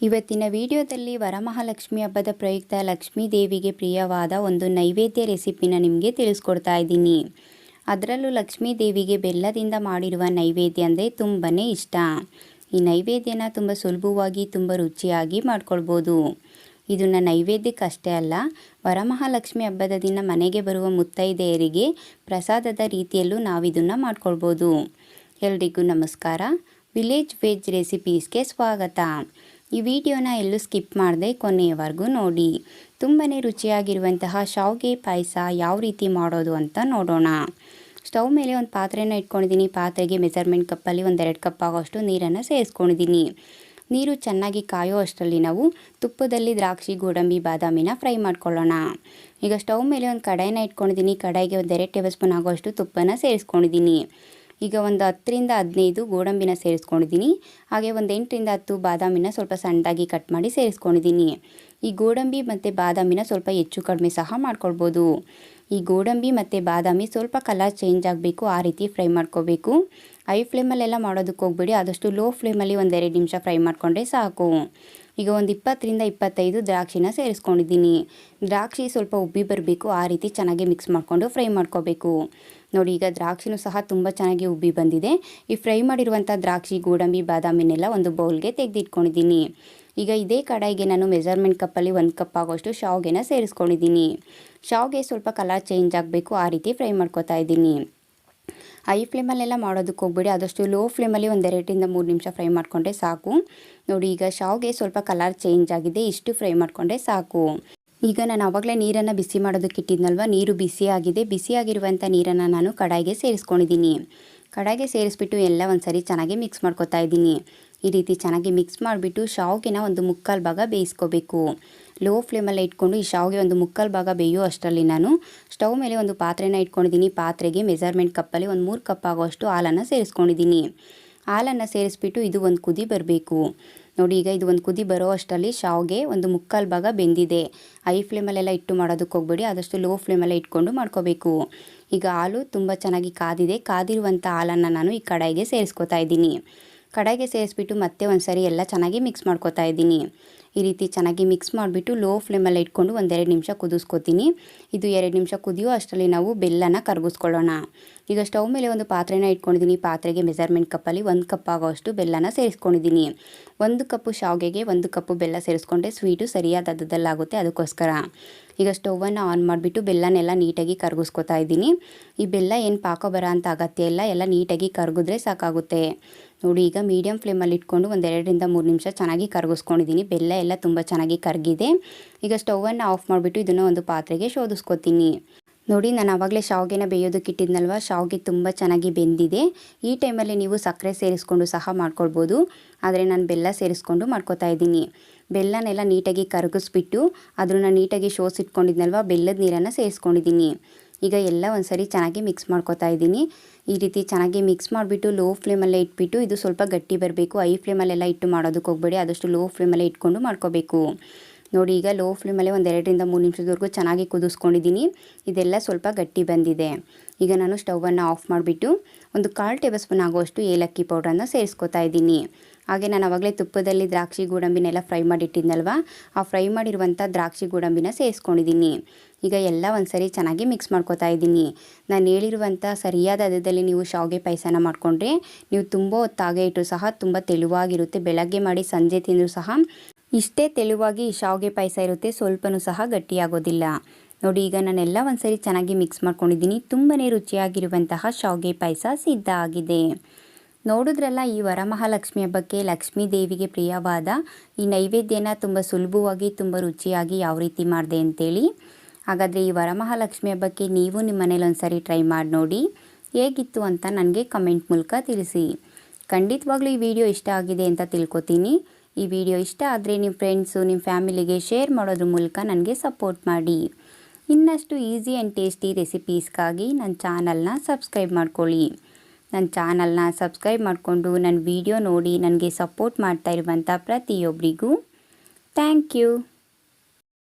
ಇವತ್ತಿನ ವಿಡಿಯೋದಲ್ಲಿ ವರಮಹಾಲಕ್ಷ್ಮಿ ಹಬ್ಬದ ಪ್ರಯುಕ್ತ ಲಕ್ಷ್ಮೀ ದೇವಿಗೆ ಪ್ರಿಯವಾದ ಒಂದು ನೈವೇದ್ಯ ರೆಸಿಪಿನ ನಿಮಗೆ ತಿಳಿಸ್ಕೊಡ್ತಾ ಇದ್ದೀನಿ. ಅದರಲ್ಲೂ ಲಕ್ಷ್ಮೀ ದೇವಿಗೆ ಬೆಲ್ಲದಿಂದ ಮಾಡಿರುವ ನೈವೇದ್ಯ ಅಂದರೆ ತುಂಬಾ ಇಷ್ಟ. ಈ ನೈವೇದ್ಯನ ತುಂಬ ಸುಲಭವಾಗಿ, ತುಂಬ ರುಚಿಯಾಗಿ ಮಾಡ್ಕೊಳ್ಬೋದು. ಇದನ್ನು ನೈವೇದ್ಯಕ್ಕಷ್ಟೇ ಅಲ್ಲ, ವರಮಹಾಲಕ್ಷ್ಮಿ ಹಬ್ಬದ ದಿನ ಮನೆಗೆ ಬರುವ ಮುತ್ತೈದೆಯರಿಗೆ ಪ್ರಸಾದದ ರೀತಿಯಲ್ಲೂ ನಾವಿದನ್ನು ಮಾಡ್ಕೊಳ್ಬೋದು. ಎಲ್ರಿಗೂ ನಮಸ್ಕಾರ. ವಿಲೇಜ್ ವೆಜ್ ರೆಸಿಪೀಸ್ಗೆ ಸ್ವಾಗತ. ಈ ವಿಡಿಯೋನ ಎಲ್ಲೂ ಸ್ಕಿಪ್ ಮಾಡದೆ ಕೊನೆಯವರೆಗೂ ನೋಡಿ. ತುಂಬಾ ರುಚಿಯಾಗಿರುವಂತಹ ಶಾವಿಗೆ ಪಾಯಸ ಯಾವ ರೀತಿ ಮಾಡೋದು ಅಂತ ನೋಡೋಣ. ಸ್ಟವ್ ಮೇಲೆ ಒಂದು ಪಾತ್ರೆನ ಇಟ್ಕೊಂಡಿದ್ದೀನಿ. ಪಾತ್ರೆಗೆ ಮೆಜರ್ಮೆಂಟ್ ಕಪ್ಪಲ್ಲಿ ಒಂದೆರಡು ಕಪ್ ಆಗೋಷ್ಟು ನೀರನ್ನು ಸೇರಿಸ್ಕೊಂಡಿದ್ದೀನಿ ನೀರು ಚೆನ್ನಾಗಿ ಕಾಯೋ ಅಷ್ಟರಲ್ಲಿ ನಾವು ತುಪ್ಪದಲ್ಲಿ ದ್ರಾಕ್ಷಿ, ಗೋಡಂಬಿ, ಬಾದಾಮಿನ ಫ್ರೈ ಮಾಡ್ಕೊಳ್ಳೋಣ. ಈಗ ಸ್ಟವ್ ಮೇಲೆ ಒಂದು ಕಡಾಯಿನ ಇಟ್ಕೊಂಡಿದ್ದೀನಿ. ಕಡಾಯಿಗೆ ಒಂದೆರಡು ಟೇಬಲ್ ಸ್ಪೂನ್ ಆಗೋಷ್ಟು ತುಪ್ಪನ ಸೇರಿಸ್ಕೊಂಡಿದ್ದೀನಿ. ಈಗ ಒಂದು ಹತ್ತರಿಂದ ಹದಿನೈದು ಗೋಡಂಬಿನ ಸೇರಿಸ್ಕೊಂಡಿದ್ದೀನಿ. ಹಾಗೆ ಒಂದು ಎಂಟರಿಂದ ಹತ್ತು ಬಾದಾಮಿನ ಸ್ವಲ್ಪ ಸಣ್ಣದಾಗಿ ಕಟ್ ಮಾಡಿ ಸೇರಿಸ್ಕೊಂಡಿದ್ದೀನಿ. ಈ ಗೋಡಂಬಿ ಮತ್ತು ಬಾದಾಮಿನ ಸ್ವಲ್ಪ ಹೆಚ್ಚು ಕಡಿಮೆ ಸಹ ಮಾಡ್ಕೊಳ್ಬೋದು. ಈ ಗೋಡಂಬಿ ಮತ್ತು ಬಾದಾಮಿ ಸ್ವಲ್ಪ ಕಲರ್ ಚೇಂಜ್ ಆಗಬೇಕು, ಆ ರೀತಿ ಫ್ರೈ ಮಾಡ್ಕೋಬೇಕು. ಐ ಫ್ಲೇಮಲ್ಲೆಲ್ಲ ಮಾಡೋದಕ್ಕೆ ಹೋಗ್ಬೇಡಿ, ಆದಷ್ಟು ಲೋ ಫ್ಲೇಮಲ್ಲಿ ಒಂದೆರಡು ನಿಮಿಷ ಫ್ರೈ ಮಾಡಿಕೊಂಡ್ರೆ ಸಾಕು. ಈಗ ಒಂದು ಇಪ್ಪತ್ತರಿಂದ ಇಪ್ಪತ್ತೈದು ದ್ರಾಕ್ಷಿನ ಸೇರಿಸ್ಕೊಂಡಿದ್ದೀನಿ. ದ್ರಾಕ್ಷಿ ಸ್ವಲ್ಪ ಉಬ್ಬಿ ಬರಬೇಕು, ಆ ರೀತಿ ಚೆನ್ನಾಗಿ ಮಿಕ್ಸ್ ಮಾಡಿಕೊಂಡು ಫ್ರೈ ಮಾಡ್ಕೋಬೇಕು. ನೋಡಿ, ಈಗ ದ್ರಾಕ್ಷಿನೂ ಸಹ ತುಂಬ ಚೆನ್ನಾಗಿ ಉಬ್ಬಿ ಬಂದಿದೆ. ಈ ಫ್ರೈ ಮಾಡಿರುವಂಥ ದ್ರಾಕ್ಷಿ, ಗೋಡಂಬಿ, ಬಾದಾಮಿನೆಲ್ಲ ಒಂದು ಬೌಲ್ಗೆ ತೆಗೆದಿಟ್ಕೊಂಡಿದ್ದೀನಿ. ಈಗ ಇದೇ ಕಡಾಯಿಗೆ ನಾನು ಮೆಜರ್ಮೆಂಟ್ ಕಪ್ಪಲ್ಲಿ ಒಂದು ಕಪ್ ಆಗೋಷ್ಟು ಶಾವ್ಗೆನ ಸೇರಿಸ್ಕೊಂಡಿದ್ದೀನಿ. ಶಾವ್ಗೆ ಸ್ವಲ್ಪ ಕಲರ್ ಚೇಂಜ್ ಆಗಬೇಕು, ಆ ರೀತಿ ಫ್ರೈ ಮಾಡ್ಕೋತಾ ಇದ್ದೀನಿ. ಐ ಫ್ಲೇಮಲ್ಲೆಲ್ಲ ಮಾಡೋದಕ್ಕೆ ಹೋಗ್ಬೇಡಿ. ಆದಷ್ಟು ಲೋ ಫ್ಲೇಮಲ್ಲಿ ಒಂದು ಎರಡರಿಂದ ಮೂರು ನಿಮಿಷ ಫ್ರೈ ಮಾಡಿಕೊಂಡ್ರೆ ಸಾಕು. ನೋಡಿ, ಈಗ ಶಾವ್ಗೆ ಸ್ವಲ್ಪ ಕಲರ್ ಚೇಂಜ್ ಆಗಿದೆ. ಇಷ್ಟು ಫ್ರೈ ಮಾಡಿಕೊಂಡ್ರೆ ಸಾಕು. ಈಗ ನಾನು ಆವಾಗಲೇ ನೀರನ್ನು ಬಿಸಿ ಮಾಡೋದಕ್ಕೆ ಇಟ್ಟಿದ್ನಲ್ವ? ನೀರು ಬಿಸಿಯಾಗಿದೆ ಬಿಸಿಯಾಗಿರುವಂಥ ನೀರನ್ನು ನಾನು ಕಡಾಯಿಗೆ ಸೇರಿಸ್ಕೊಂಡಿದ್ದೀನಿ. ಕಡಾಯಿಗೆ ಸೇರಿಸ್ಬಿಟ್ಟು ಎಲ್ಲ ಒಂದು ಸರಿ ಚೆನ್ನಾಗಿ ಮಿಕ್ಸ್ ಮಾಡ್ಕೊತಾ ಇದ್ದೀನಿ. ಈ ರೀತಿ ಚೆನ್ನಾಗಿ ಮಿಕ್ಸ್ ಮಾಡಿಬಿಟ್ಟು ಶಾವ್ಗೆನ ಒಂದು ಮುಕ್ಕಾಲು ಭಾಗ ಬೇಯಿಸ್ಕೋಬೇಕು. ಲೋ ಫ್ಲೇಮಲ್ಲೇ ಇಟ್ಕೊಂಡು ಈ ಶಾವಿಗೆ ಒಂದು ಮುಕ್ಕಾಲು ಭಾಗ ಬೇಯೋ ಅಷ್ಟರಲ್ಲಿ ನಾನು ಸ್ಟವ್ ಮೇಲೆ ಒಂದು ಪಾತ್ರೆನ ಇಟ್ಕೊಂಡಿದ್ದೀನಿ. ಪಾತ್ರೆಗೆ ಮೆಜರ್ಮೆಂಟ್ ಕಪ್ಪಲ್ಲಿ ಒಂದು ಮೂರು ಕಪ್ ಆಗೋಷ್ಟು ಹಾಲನ್ನು ಸೇರಿಸ್ಕೊಂಡಿದ್ದೀನಿ. ಹಾಲನ್ನು ಸೇರಿಸ್ಬಿಟ್ಟು ಇದು ಒಂದು ಕುದಿ ಬರಬೇಕು. ನೋಡಿ, ಈಗ ಇದು ಒಂದು ಕುದಿ ಬರೋ ಅಷ್ಟರಲ್ಲಿ ಶಾವಿಗೆ ಒಂದು ಮುಕ್ಕಾಲು ಭಾಗ ಬೆಂದಿದೆ. ಐ ಫ್ಲೇಮಲ್ಲೆಲ್ಲ ಇಟ್ಟು ಮಾಡೋದಕ್ಕೆ ಹೋಗ್ಬೇಡಿ. ಆದಷ್ಟು ಲೋ ಫ್ಲೇಮಲ್ಲೇ ಇಟ್ಕೊಂಡು ಮಾಡ್ಕೋಬೇಕು. ಈಗ ಹಾಲು ತುಂಬ ಚೆನ್ನಾಗಿ ಕಾದಿದೆ. ಕಾದಿರುವಂಥ ಹಾಲನ್ನು ನಾನು ಈ ಕಡಾಯಿಗೆ ಸೇರಿಸ್ಕೊತಾ ಇದ್ದೀನಿ. ಕಡಾಯಿಗೆ ಸೇರಿಸ್ಬಿಟ್ಟು ಮತ್ತೆ ಒಂದು ಸರಿ ಎಲ್ಲ ಚೆನ್ನಾಗಿ ಮಿಕ್ಸ್ ಮಾಡ್ಕೋತಾ ಇದ್ದೀನಿ. ಈ ರೀತಿ ಚೆನ್ನಾಗಿ ಮಿಕ್ಸ್ ಮಾಡಿಬಿಟ್ಟು ಲೋ ಫ್ಲೇಮಲ್ಲಿ ಇಟ್ಕೊಂಡು ಒಂದೆರಡು ನಿಮಿಷ ಕುದಿಸ್ಕೊತೀನಿ. ಇದು ಎರಡು ನಿಮಿಷ ಕುದಿಯೋ ಅಷ್ಟರಲ್ಲಿ ನಾವು ಬೆಲ್ಲನ ಕರಗಿಸ್ಕೊಳ್ಳೋಣ. ಈಗ ಸ್ಟವ್ ಮೇಲೆ ಒಂದು ಪಾತ್ರೆನ ಇಟ್ಕೊಂಡಿದ್ದೀನಿ. ಪಾತ್ರೆಗೆ ಮೆಜರ್ಮೆಂಟ್ ಕಪ್ಪಲ್ಲಿ ಒಂದು ಕಪ್ ಆಗೋಷ್ಟು ಬೆಲ್ಲನ ಸೇರಿಸ್ಕೊಂಡಿದ್ದೀನಿ. ಒಂದು ಕಪ್ಪು ಶಾವಿಗೆಗೆ ಒಂದು ಕಪ್ಪು ಬೆಲ್ಲ ಸೇರಿಸ್ಕೊಂಡ್ರೆ ಸ್ವೀಟು ಸರಿಯಾದ ಅದದಲ್ಲಾಗುತ್ತೆ ಅದಕ್ಕೋಸ್ಕರ. ಈಗ ಸ್ಟೌವನ್ನು ಆನ್ ಮಾಡಿಬಿಟ್ಟು ಬೆಲ್ಲನೆಲ್ಲ ನೀಟಾಗಿ ಕರಗಿಸ್ಕೊತಾ ಇದ್ದೀನಿ. ಈ ಬೆಲ್ಲ ಏನು ಪಾಕ ಬರೋ ಅಂತ ಅಗತ್ಯ ಇಲ್ಲ. ಎಲ್ಲ ನೀಟಾಗಿ ಕರಗಿದ್ರೆ ಸಾಕಾಗುತ್ತೆ. ನೋಡಿ, ಈಗ ಮೀಡಿಯಮ್ ಫ್ಲೇಮಲ್ಲಿ ಇಟ್ಕೊಂಡು ಒಂದೆರಡರಿಂದ ಮೂರು ನಿಮಿಷ ಚೆನ್ನಾಗಿ ಕರಗಿಸ್ಕೊಂಡಿದ್ದೀನಿ ಬೆಲ್ಲ ಎಲ್ಲ ತುಂಬ ಚೆನ್ನಾಗಿ ಕರಗಿದೆ. ಈಗ ಸ್ಟೌವನ್ನು ಆಫ್ ಮಾಡಿಬಿಟ್ಟು ಇದನ್ನು ಒಂದು ಪಾತ್ರೆಗೆ ಶೋಧಿಸ್ಕೊತೀನಿ. ನೋಡಿ, ನಾನು ಆವಾಗಲೇ ಶಾವಿಗೆನ ಬೇಯೋದಕ್ಕೆ ಇಟ್ಟಿದ್ನಲ್ವ? ಶಾವಿಗೆ ತುಂಬ ಚೆನ್ನಾಗಿ ಬೆಂದಿದೆ. ಈ ಟೈಮಲ್ಲಿ ನೀವು ಸಕ್ಕರೆ ಸೇರಿಸ್ಕೊಂಡು ಸಹ ಮಾಡ್ಕೊಳ್ಬೋದು. ಆದರೆ ನಾನು ಬೆಲ್ಲ ಸೇರಿಸ್ಕೊಂಡು ಮಾಡ್ಕೋತಾ ಇದ್ದೀನಿ. ಬೆಲ್ಲನೆಲ್ಲ ನೀಟಾಗಿ ಕರಗಿಸ್ಬಿಟ್ಟು ಅದನ್ನು ನೀಟಾಗಿ ಶೋಸಿಟ್ಕೊಂಡಿದ್ನಲ್ವ? ಬೆಲ್ಲದ ನೀರನ್ನು ಸೇರಿಸ್ಕೊಂಡಿದ್ದೀನಿ ಈಗ ಎಲ್ಲ ಒಂದ್ಸರಿ ಚೆನ್ನಾಗಿ ಮಿಕ್ಸ್ ಮಾಡ್ಕೋತಾ ಇದ್ದೀನಿ. ಈ ರೀತಿ ಚೆನ್ನಾಗಿ ಮಿಕ್ಸ್ ಮಾಡಿಬಿಟ್ಟು ಲೋ ಫ್ಲೇಮಲ್ಲೇ ಇಟ್ಬಿಟ್ಟು ಇದು ಸ್ವಲ್ಪ ಗಟ್ಟಿ ಬರಬೇಕು. ಐ ಫ್ಲೇಮಲ್ಲೆಲ್ಲ ಇಟ್ಟು ಮಾಡೋದಕ್ಕೆ ಹೋಗಬೇಡಿ. ಆದಷ್ಟು ಲೋ ಫ್ಲೇಮಲ್ಲೇ ಇಟ್ಕೊಂಡು ಮಾಡ್ಕೋಬೇಕು. ನೋಡಿ, ಈಗ ಲೋ ಫ್ಲೇಮಲ್ಲೇ ಒಂದು ಎರಡರಿಂದ ಮೂರು ನಿಮಿಷದವರೆಗೂ ಚೆನ್ನಾಗಿ ಕುದಿಸ್ಕೊಂಡಿದ್ದೀನಿ. ಇದೆಲ್ಲ ಸ್ವಲ್ಪ ಗಟ್ಟಿ ಬಂದಿದೆ. ಈಗ ನಾನು ಸ್ಟವನ್ನು ಆಫ್ ಮಾಡಿಬಿಟ್ಟು ಒಂದು ಕಾಲು ಟೇಬಲ್ ಸ್ಪೂನ್ ಆಗುವಷ್ಟು ಏಲಕ್ಕಿ ಪೌಡ್ರನ್ನು ಸೇರಿಸ್ಕೊತಾ ಇದ್ದೀನಿ. ಹಾಗೆ ನಾನು ಆವಾಗಲೇ ತುಪ್ಪದಲ್ಲಿ ದ್ರಾಕ್ಷಿ ಗೋಡಂಬಿನೆಲ್ಲ ಫ್ರೈ ಮಾಡಿಟ್ಟಿದ್ನಲ್ವ? ಆ ಫ್ರೈ ಮಾಡಿರುವಂಥ ದ್ರಾಕ್ಷಿ ಗೋಡಂಬಿನ ಸೇರಿಸ್ಕೊಂಡಿದ್ದೀನಿ ಈಗ ಎಲ್ಲ ಒಂದ್ಸರಿ ಚೆನ್ನಾಗಿ ಮಿಕ್ಸ್ ಮಾಡ್ಕೋತಾ ಇದ್ದೀನಿ. ನಾನು ಹೇಳಿರುವಂಥ ಸರಿಯಾದ ಅದದಲ್ಲಿ ನೀವು ಶಾವಿಗೆ ಪಾಯಸನ ಮಾಡಿಕೊಂಡ್ರೆ ನೀವು ತುಂಬ ಹೊತ್ತಾಗೆ ಇಟ್ಟು ಸಹ ತುಂಬ ತೆಳುವಾಗಿರುತ್ತೆ. ಬೆಳಗ್ಗೆ ಮಾಡಿ ಸಂಜೆ ತಿಂದರೂ ಸಹ ಇಷ್ಟೇ ತೆಳುವಾಗಿ ಶಾವಿಗೆ ಪಾಯಸ ಇರುತ್ತೆ, ಸ್ವಲ್ಪನೂ ಸಹ ಗಟ್ಟಿಯಾಗೋದಿಲ್ಲ. ನೋಡಿ, ಈಗ ನಾನೆಲ್ಲ ಒಂದು ಸರಿ ಚೆನ್ನಾಗಿ ಮಿಕ್ಸ್ ಮಾಡ್ಕೊಂಡಿದ್ದೀನಿ. ತುಂಬನೇ ರುಚಿಯಾಗಿರುವಂತಹ ಶಾವಿಗೆ ಪಾಯಸ ಸಿದ್ಧ ಆಗಿದೆ. ನೋಡಿದ್ರಲ್ಲ ಈ ವರಮಹಾಲಕ್ಷ್ಮಿ ಹಬ್ಬಕ್ಕೆ ಲಕ್ಷ್ಮೀ ದೇವಿಗೆ ಪ್ರಿಯವಾದ ಈ ನೈವೇದ್ಯನ ತುಂಬ ಸುಲಭವಾಗಿ, ತುಂಬ ರುಚಿಯಾಗಿ ಯಾವ ರೀತಿ ಮಾಡಿದೆ ಅಂತೇಳಿ. ಹಾಗಾದರೆ ಈ ವರಮಹಾಲಕ್ಷ್ಮಿ ಹಬ್ಬಕ್ಕೆ ನೀವು ನಿಮ್ಮ ಮನೇಲಿ ಒಂದು ಸಾರಿ ಟ್ರೈ ಮಾಡಿ ನೋಡಿ. ಹೇಗಿತ್ತು ಅಂತ ನನಗೆ ಕಮೆಂಟ್ ಮೂಲಕ ತಿಳಿಸಿ. ಖಂಡಿತವಾಗ್ಲೂ ಈ ವಿಡಿಯೋ ಇಷ್ಟ ಆಗಿದೆ ಅಂತ ತಿಳ್ಕೊತೀನಿ. ಈ ವಿಡಿಯೋ ಇಷ್ಟ ಆದರೆ ನಿಮ್ಮ ಫ್ರೆಂಡ್ಸು, ನಿಮ್ಮ ಫ್ಯಾಮಿಲಿಗೆ ಶೇರ್ ಮಾಡೋದ್ರ ಮೂಲಕ ನನಗೆ ಸಪೋರ್ಟ್ ಮಾಡಿ. ಇನ್ನಷ್ಟು ಈಸಿ ಆ್ಯಂಡ್ ಟೇಸ್ಟಿ ರೆಸಿಪೀಸ್ಗಾಗಿ ನನ್ನ ಚಾನಲ್ನ ಸಬ್ಸ್ಕ್ರೈಬ್ ಮಾಡ್ಕೊಳ್ಳಿ. ನನ್ನ ಚಾನಲ್ನ ಸಬ್ಸ್ಕ್ರೈಬ್ ಮಾಡಿಕೊಂಡು ನನ್ನ ವಿಡಿಯೋ ನೋಡಿ ನನಗೆ ಸಪೋರ್ಟ್ ಮಾಡ್ತಾ ಇರುವಂಥ ಪ್ರತಿಯೊಬ್ಬರಿಗೂ ಥ್ಯಾಂಕ್ ಯು